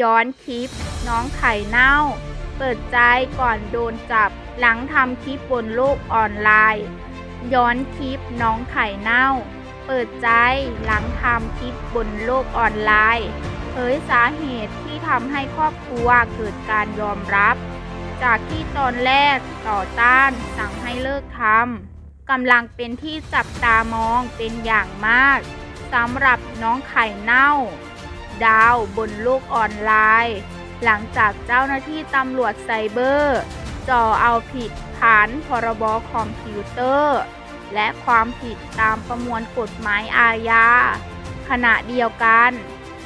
ย้อนคลิป น้องไข่เน่า เปิดใจก่อนโดนจับ หลังทำคลิปบนโลกออนไลน์ ย้อนคลิปน้องไข่เน่า เปิดใจหลังทำคลิปบนโลกออนไลน์เผยสาเหตุที่ทำให้ครอบครัวเกิดการยอมรับ จากที่ตอนแรกต่อต้านสั่งให้เลิกทำกำลังเป็นที่จับตามองเป็นอย่างมากสำหรับน้องไข่เน่า ดาวบนโลกออนไลน์ หลังจากเจ้าหน้าที่ตำรวจไซเบอร์จ่อเอาผิดฐานพรบคอมพิวเตอร์ และความผิดตามประมวลกฎหมายอาญาขณะเดียวกัน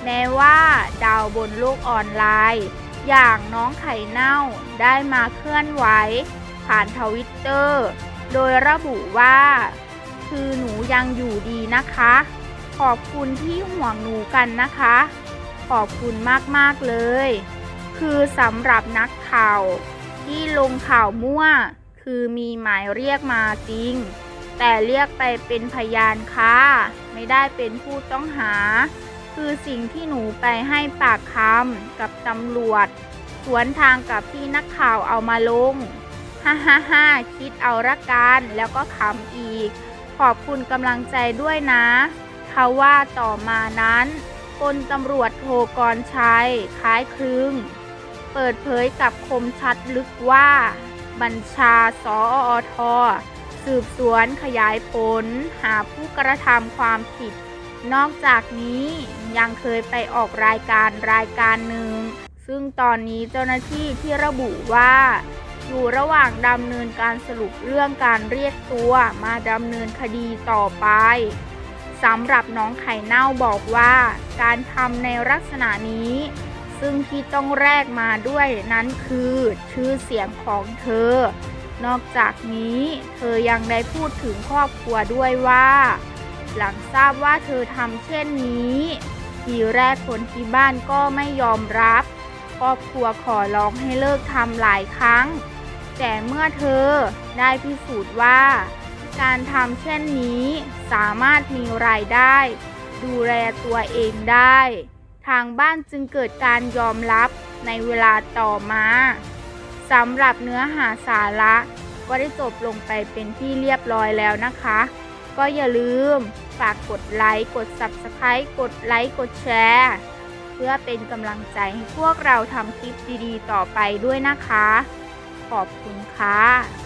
แม้ว่าดาวบนโลกออนไลน์ อย่างน้องไข่เน่าได้มาเคลื่อนไหว ผ่านทวิตเตอร์ โดยระบุว่า คือหนูยังอยู่ดีนะคะ ขอบคุณที่ห่วงหนูกันนะคะ ขอบคุณมากๆเลย คือสำหรับนักข่าว ที่ลงข่าวมั่ว คือมีหมายเรียกมาจริง แต่เรียกไปเป็นพยานค่ะ ไม่ได้เป็นผู้ต้องหา คือสิ่งที่หนูไปให้ปากคำกับตำรวจ สวนทางกับที่นักข่าวเอามาลงฮ่าฮ่าฮ่าคิดเอาละกันแล้วก็ขำอีก ขอบคุณกำลังใจด้วยนะเขาว่าต่อมานั้น พลตำรวจโทกรชัย คล้ายคลึง เปิดเผยกับคมชัดลึกว่า บัญชาสออทสืบสวนขยายผล หาผู้กระทำความผิด นอกจากนี้ยังเคยไปออกรายการรายการหนึ่ง ซึ่งตอนนี้เจ้าหน้าที่ที่ระบุว่า อยู่ระหว่างดำเนินการสรุปเรื่องการเรียกตัวมาดำเนินคดีต่อไป สำหรับน้องไข่เน่าบอกว่าการทำในลักษณะนี้ ซึ่งที่ต้องแรกมาด้วยนั้นคือชื่อเสียงของเธอ นอกจากนี้เธอยังได้พูดถึงครอบครัวด้วยว่า หลังทราบว่าเธอทำเช่นนี้ ทีแรกคนที่บ้านก็ไม่ยอมรับ ครอบครัวขอร้องให้เลิกทำหลายครั้ง แต่เมื่อเธอได้พิสูจน์ว่า การทำเช่นนี้สามารถมีรายได้ ดูแลตัวเองได้ ทางบ้านจึงเกิดการยอมรับในเวลาต่อมาสำหรับเนื้อหาสาระก็ได้จบลงไปเป็นที่เรียบร้อยแล้วนะคะ ก็อย่าลืมฝากกดไลค์กด Subscribe กดไลค์กดแชร์เพื่อเป็นกำลังใจให้พวกเราทำคลิปดีๆ ต่อไปด้วยนะคะ ขอบคุณค่ะ